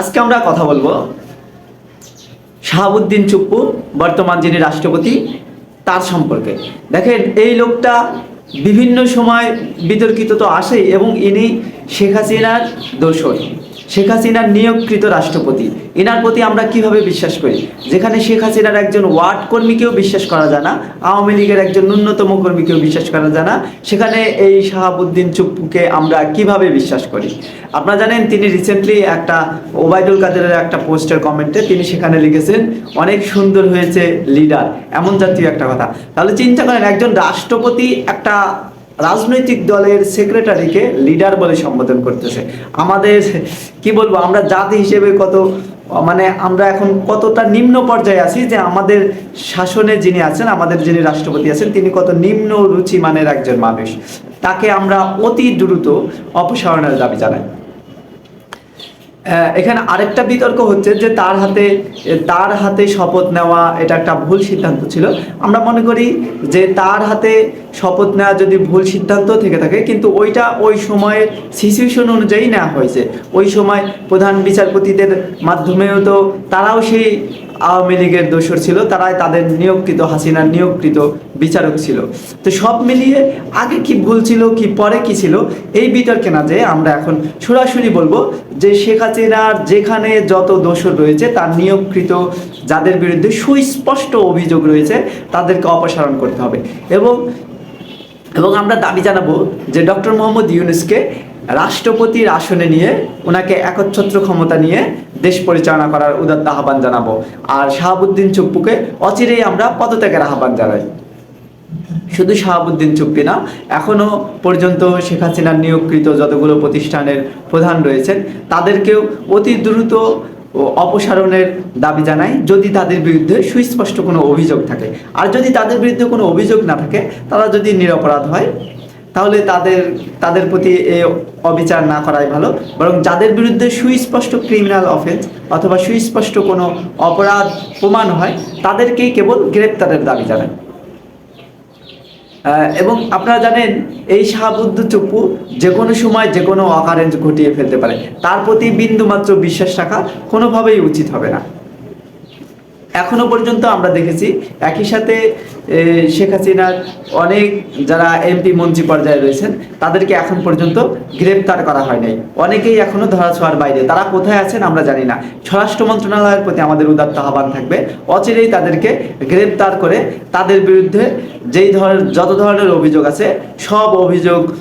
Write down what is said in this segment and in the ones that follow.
আজকে আমরা কথা বলব শাহাবুদ্দিন চুপ্পু, বর্তমান যিনি রাষ্ট্রপতি, তার সম্পর্কে। দেখেন, এই লোকটা বিভিন্ন সময় বিতর্কিত তো আসেই এবং ইনি শেখ হাসিনার দোসর শেখ হাসিনার নিয়োগকৃত রাষ্ট্রপতি। এনার প্রতি আমরা কীভাবে বিশ্বাস করি? যেখানে শেখ হাসিনার একজন ওয়ার্ড কর্মীকেও বিশ্বাস করা যায় না, আওয়ামী লীগের একজন ন্যূনতম কর্মীকেও বিশ্বাস করা যায় না। সেখানে এই শাহাবুদ্দিন চুপ্পুকে আমরা কীভাবে বিশ্বাস করি? আপনারা জানেন, তিনি রিসেন্টলি একটা ওবায়দুল কাদেরের একটা পোস্টের কমেন্টে তিনি সেখানে লিখেছেন, অনেক সুন্দর হয়েছে লিডার এমন জাতীয় একটা কথা। তাহলে চিন্তা করেন, একজন রাষ্ট্রপতি একটা রাজনৈতিক দলের সেক্রেটারিকে লিডার বলে সম্বোধন করতেছে। আমাদের, কি বলব, আমরা জাতি হিসেবে কত মানে আমরা এখন কতটা নিম্ন পর্যায়ে আছি যে আমাদের শাসনে যিনি আছেন, আমাদের যিনি রাষ্ট্রপতি আছেন, তিনি কত নিম্ন রুচি মানের একজন মানুষ। তাকে আমরা অতি দ্রুত অপসারণের দাবি জানাই। এখানে আরেকটা বিতর্ক হচ্ছে যে তার হাতে তার হাতে শপথ নেওয়া এটা একটা ভুল সিদ্ধান্ত ছিল। আমরা মনে করি যে তার হাতে শপথ নেওয়া যদি ভুল সিদ্ধান্ত থেকে থাকে, কিন্তু ওইটা ওই সময়ের সিচুয়েশন অনুযায়ী নেওয়া হয়েছে। ওই সময় প্রধান বিচারপতিদের মাধ্যমেও তো তারাও সেই আওয়ামী লীগের দোসর ছিল, তারাই তাদের নিয়োগকৃত, হাসিনার নিয়োগকৃত বিচারক ছিল। তো সব মিলিয়ে আগে কি ভুল ছিল, কি পরে কি ছিল, এই বিতর্কে না যে আমরা এখন সরাসরি বলব যে শেখ হাসিনার যেখানে যত দোষর রয়েছে, তার নিয়োগকৃত যাদের বিরুদ্ধে সুস্পষ্ট অভিযোগ রয়েছে, তাদেরকে অপসারণ করতে হবে। এবং এবং আমরা দাবি জানাব যে ডক্টর মোহাম্মদ ইউনুসকে রাষ্ট্রপতির আসনে নিয়ে ওনাকে একচ্ছত্র ক্ষমতা নিয়ে দেশ পরিচালনা করার উদাত্ত আহ্বান জানাব। আর শাহাবুদ্দিন চুপ্পুকে অচিরেই আমরা পদত্যাগের আহ্বান জানাই। শুধু শাহাবুদ্দিন চুপ্পি না এখনও পর্যন্ত শেখ হাসিনার নিয়োগকৃত যতগুলো প্রতিষ্ঠানের প্রধান রয়েছেন, তাদেরকেও অতি দ্রুত অপসারণের দাবি জানায় যদি তাদের বিরুদ্ধে সুস্পষ্ট কোনো অভিযোগ থাকে। আর যদি তাদের বিরুদ্ধে কোনো অভিযোগ না থাকে তারা যদি নিরপরাধ হয় তাহলে তাদের তাদের প্রতি এ অবিচার না করাই ভালো। বরং যাদের বিরুদ্ধে সুস্পষ্ট ক্রিমিনাল অফেন্স অথবা সুস্পষ্ট কোনো অপরাধ প্রমাণ হয় তাদেরকেই কেবল গ্রেপ্তারের দাবি আহ, এবং আপনারা জানেন, এই শাহাবুদ্দ চুপু যে কোনো সময় যে কোনো অকারেন্স ঘটিয়ে ফেলতে পারে। তার প্রতি বিন্দুমাত্র বিশ্বাস রাখা কোনোভাবেই উচিত হবে না। এখনও পর্যন্ত আমরা দেখেছি। একই সাথে শেখ হাসিনার অনেক যারা এমপি, মন্ত্রী পর্যায়ে রয়েছেন, তাদেরকে এখন পর্যন্ত গ্রেপ্তার করা হয় নাই। অনেকেই এখনও ধরাছোঁয়ার বাইরে। তারা কোথায় আছেন আমরা জানি না। স্বরাষ্ট্র মন্ত্রণালয়ের প্রতি আমাদের উদাত্ত আহ্বান থাকবে। অচিরেই তাদেরকে গ্রেপ্তার করে তাদের বিরুদ্ধে যেই ধরনের, যত ধরনের অভিযোগ আছে, সব অভিযোগের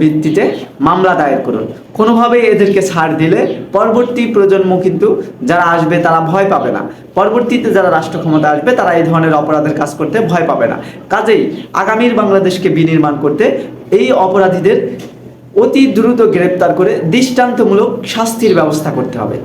ভিত্তিতে মামলা দায়ের করুন। কোনোভাবেই এদেরকে ছাড় দিলে পরবর্তী প্রজন্ম কিন্তু যারা আসবে তারা ভয় পাবে না। পরবর্তীতে যারা রাষ্ট্র ক্ষমতা আসবে তারা এই ধরনের অপরাধের কাজ করতে ভয় পাবে না। কাজেই আগামীর বাংলাদেশকে বিনির্মাণ করতে এই অপরাধীদের অতি দ্রুত গ্রেপ্তার করে দৃষ্টান্তমূলক শাস্তির ব্যবস্থা করতে হবে।